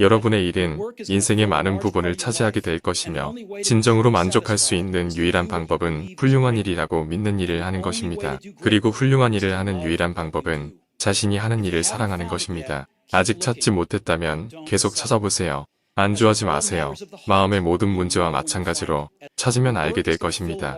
여러분의 일은 인생의 많은 부분을 차지하게 될 것이며 진정으로 만족할 수 있는 유일한 방법은 훌륭한 일이라고 믿는 일을 하는 것입니다. 그리고 훌륭한 일을 하는 유일한 방법은 자신이 하는 일을 사랑하는 것입니다. 아직 찾지 못했다면 계속 찾아보세요. 안주하지 마세요. 마음의 모든 문제와 마찬가지로 찾으면 알게 될 것입니다.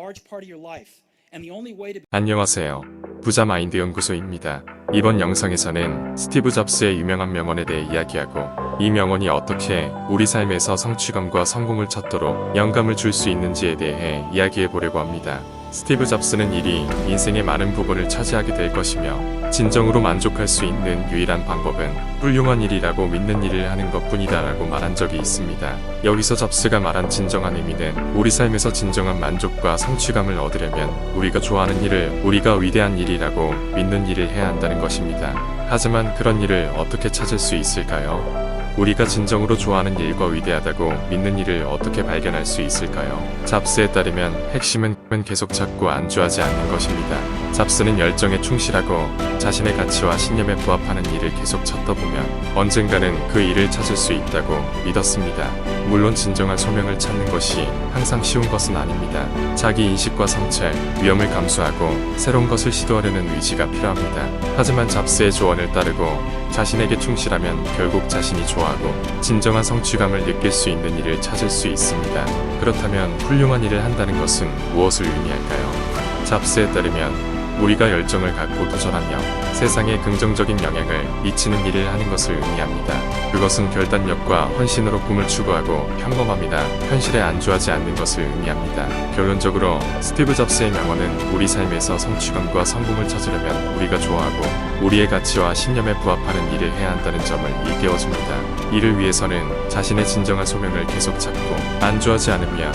안녕하세요. 부자 마인드 연구소입니다. 이번 영상에서는 스티브 잡스의 유명한 명언에 대해 이야기하고 이 명언이 어떻게 우리 삶에서 성취감과 성공을 찾도록 영감을 줄 수 있는지에 대해 이야기해 보려고 합니다. 스티브 잡스는 일이 인생의 많은 부분을 차지하게 될 것이며 진정으로 만족할 수 있는 유일한 방법은 훌륭한 일이라고 믿는 일을 하는 것 뿐이다라고 말한 적이 있습니다. 여기서 잡스가 말한 진정한 의미는 우리 삶에서 진정한 만족과 성취감을 얻으려면 우리가 좋아하는 일을 우리가 위대한 일이라고 믿는 일을 해야 한다는 것입니다. 하지만 그런 일을 어떻게 찾을 수 있을까요? 우리가 진정으로 좋아하는 일과 위대하다고 믿는 일을 어떻게 발견할 수 있을까요? 잡스에 따르면 핵심은 계속 찾고 안주하지 않는 것입니다. 잡스는 열정에 충실하고 자신의 가치와 신념에 부합하는 일을 계속 찾다 보면 언젠가는 그 일을 찾을 수 있다고 믿었습니다. 물론 진정한 소명을 찾는 것이 항상 쉬운 것은 아닙니다. 자기 인식과 성찰, 위험을 감수하고 새로운 것을 시도하려는 의지가 필요합니다. 하지만 잡스의 조언을 따르고 자신에게 충실하면 결국 자신이 좋아하고 진정한 성취감을 느낄 수 있는 일을 찾을 수 있습니다. 그렇다면 훌륭한 일을 한다는 것은 무엇을 의미할까요? 잡스에 따르면 우리가 열정을 갖고 도전하며 세상에 긍정적인 영향을 미치는 일을 하는 것을 의미합니다. 그것은 결단력과 헌신으로 꿈을 추구하고 평범합니다. 현실에 안주하지 않는 것을 의미합니다. 결론적으로 스티브 잡스의 명언은 우리 삶에서 성취감과 성공을 찾으려면 우리가 좋아하고 우리의 가치와 신념에 부합하는 일을 해야 한다는 점을 일깨워줍니다. 이를 위해서는 자신의 진정한 소명을 계속 찾고 안주하지 않으며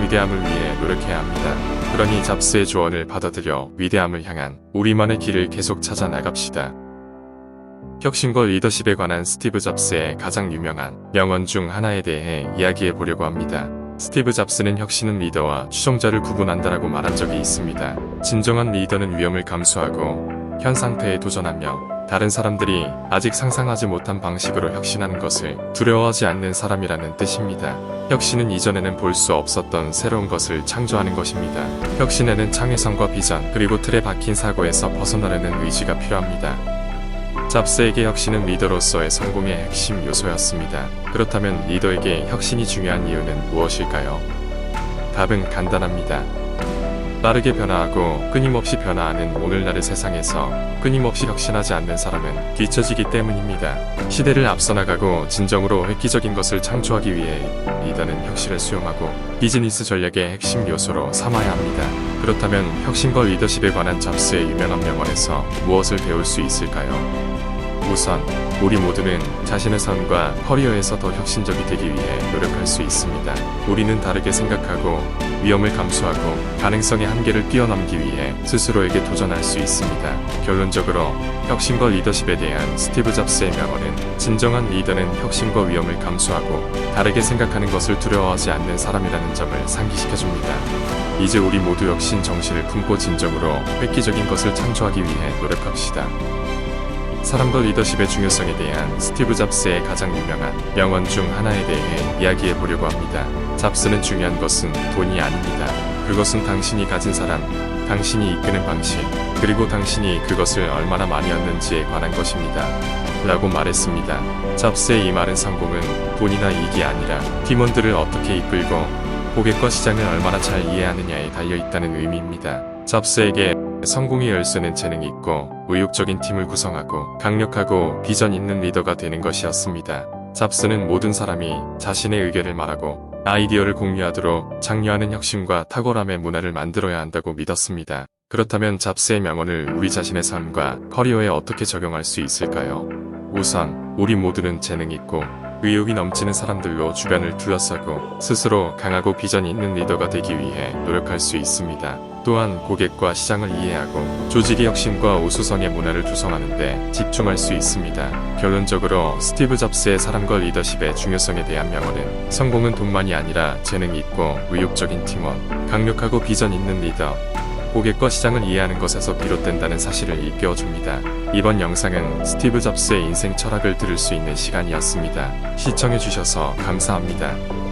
위대함을 위해 노력해야 합니다. 그러니 잡스의 조언을 받아들여 위대함을 향한 우리만의 길을 계속 찾아 나갑시다. 혁신과 리더십에 관한 스티브 잡스의 가장 유명한 명언 중 하나에 대해 이야기해 보려고 합니다. 스티브 잡스는 혁신은 리더와 추종자를 구분한다라고 말한 적이 있습니다. 진정한 리더는 위험을 감수하고 현 상태에 도전하며 다른 사람들이 아직 상상하지 못한 방식으로 혁신하는 것을 두려워하지 않는 사람이라는 뜻입니다. 혁신은 이전에는 볼 수 없었던 새로운 것을 창조하는 것입니다. 혁신에는 창의성과 비전, 그리고 틀에 박힌 사고에서 벗어나려는 의지가 필요합니다. 잡스에게 혁신은 리더로서의 성공의 핵심 요소였습니다. 그렇다면 리더에게 혁신이 중요한 이유는 무엇일까요? 답은 간단합니다. 빠르게 변화하고 끊임없이 변화하는 오늘날의 세상에서 끊임없이 혁신하지 않는 사람은 뒤처지기 때문입니다. 시대를 앞서 나가고 진정으로 획기적인 것을 창조하기 위해 리더는 혁신을 수용하고 비즈니스 전략의 핵심 요소로 삼아야 합니다. 그렇다면 혁신과 리더십에 관한 잡스의 유명한 명언에서 무엇을 배울 수 있을까요? 우선 우리 모두는 자신의 삶과 커리어에서 더 혁신적이 되기 위해 노력할 수 있습니다. 우리는 다르게 생각하고 위험을 감수하고 가능성의 한계를 뛰어넘기 위해 스스로에게 도전할 수 있습니다. 결론적으로 혁신과 리더십에 대한 스티브 잡스의 명언은 진정한 리더는 혁신과 위험을 감수하고 다르게 생각하는 것을 두려워하지 않는 사람이라는 점을 상기시켜줍니다. 이제 우리 모두 혁신 정신을 품고 진정으로 획기적인 것을 창조하기 위해 노력합시다. 사람과 리더십의 중요성에 대한 스티브 잡스의 가장 유명한 명언 중 하나에 대해 이야기해 보려고 합니다. 잡스는 중요한 것은 돈이 아닙니다. 그것은 당신이 가진 사람, 당신이 이끄는 방식, 그리고 당신이 그것을 얼마나 많이 얻는지에 관한 것입니다. 라고 말했습니다. 잡스의 이 말은 성공은 돈이나 이익이 아니라 팀원들을 어떻게 이끌고 고객과 시장을 얼마나 잘 이해하느냐에 달려 있다는 의미입니다. 잡스에게 성공의 열쇠는 재능이 있고 의욕적인 팀을 구성하고 강력하고 비전 있는 리더가 되는 것이었습니다. 잡스는 모든 사람이 자신의 의견을 말하고 아이디어를 공유하도록 장려하는 혁신과 탁월함의 문화를 만들어야 한다고 믿었습니다. 그렇다면 잡스의 명언을 우리 자신의 삶과 커리어에 어떻게 적용할 수 있을까요? 우선 우리 모두는 재능 있고 의욕이 넘치는 사람들로 주변을 둘러싸고 스스로 강하고 비전 있는 리더가 되기 위해 노력할 수 있습니다. 또한 고객과 시장을 이해하고 조직의 혁신과 우수성의 문화를 구성하는데 집중할 수 있습니다. 결론적으로 스티브 잡스의 사람과 리더십의 중요성에 대한 명언은 성공은 돈만이 아니라 재능이 있고 의욕적인 팀원, 강력하고 비전 있는 리더, 고객과 시장을 이해하는 것에서 비롯된다는 사실을 일깨워줍니다. 이번 영상은 스티브 잡스의 인생 철학을 들을 수 있는 시간이었습니다. 시청해주셔서 감사합니다.